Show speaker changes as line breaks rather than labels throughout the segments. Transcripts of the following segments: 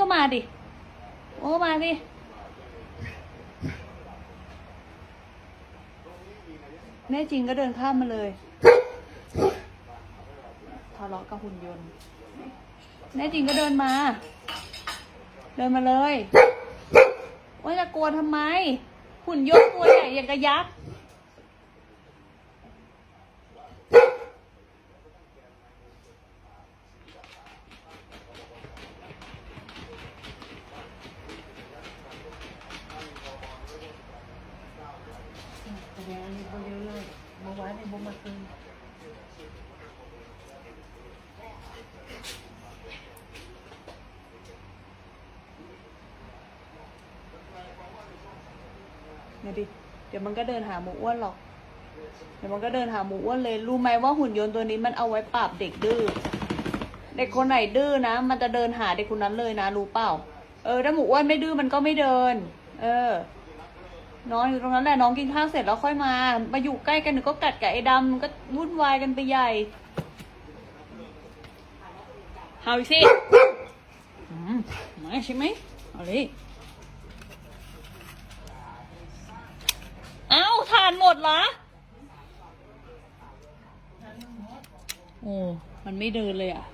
ก็มาดิโอ้มาดิแน่จริงก็เดินข้ามมาเลยทะเลาะกับหุ่นยนต์ แน่จริงก็เดินมา เดินมาเลยว่าจะกลัวทำไม หุ่นยนต์ตัวใหญ่อย่างกระยักษ์
แสดงอันนี้ บ่เยอะเลยเมื่อวานนี่บ่มาคืน
เดี๋ยดิ เดี๋ยวมันก็เดินหาหมูอ้วนหรอก เดี๋ยวมันก็เดินหาหมูอ้วนเลย รู้ไหมว่าหุ่นยนต์ตัวนี้มันเอาไว้ปราบเด็กดื้อ เด็กคนไหนดื้อนะ มันจะเดินหาเด็กคนนั้นเลยนะ รู้เปล่า เออ ถ้าหมูอ้วนไม่ดื้อมันก็ไม่เดิน เออ นอนอยู่ตรงนั้นแหละน้องกินข้าวเสร็จแล้วค่อยมา มาอยู่ใกล้กันหนูก็กัดกับไอ้ดำมันก็วุ่นวายกันไปใหญ่เฮาอีกสิอืมมาใช่ไหมเอาเลยเอ้าทานหมดเหรอ โอ้ มันไม่เดินเลยอะ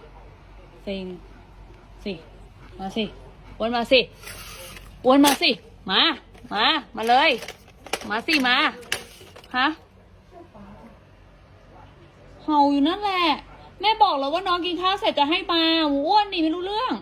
เซ็งสิ มาสิอ้วนมาสิอ้วนมาสิ มา มา มาเลย มาสิมา ฮะเห่าอยู่นั่นแหละ แม่บอกแล้วว่าน้องกินข้าวเสร็จจะให้มาอ้วนนี่ไม่รู้เรื่อง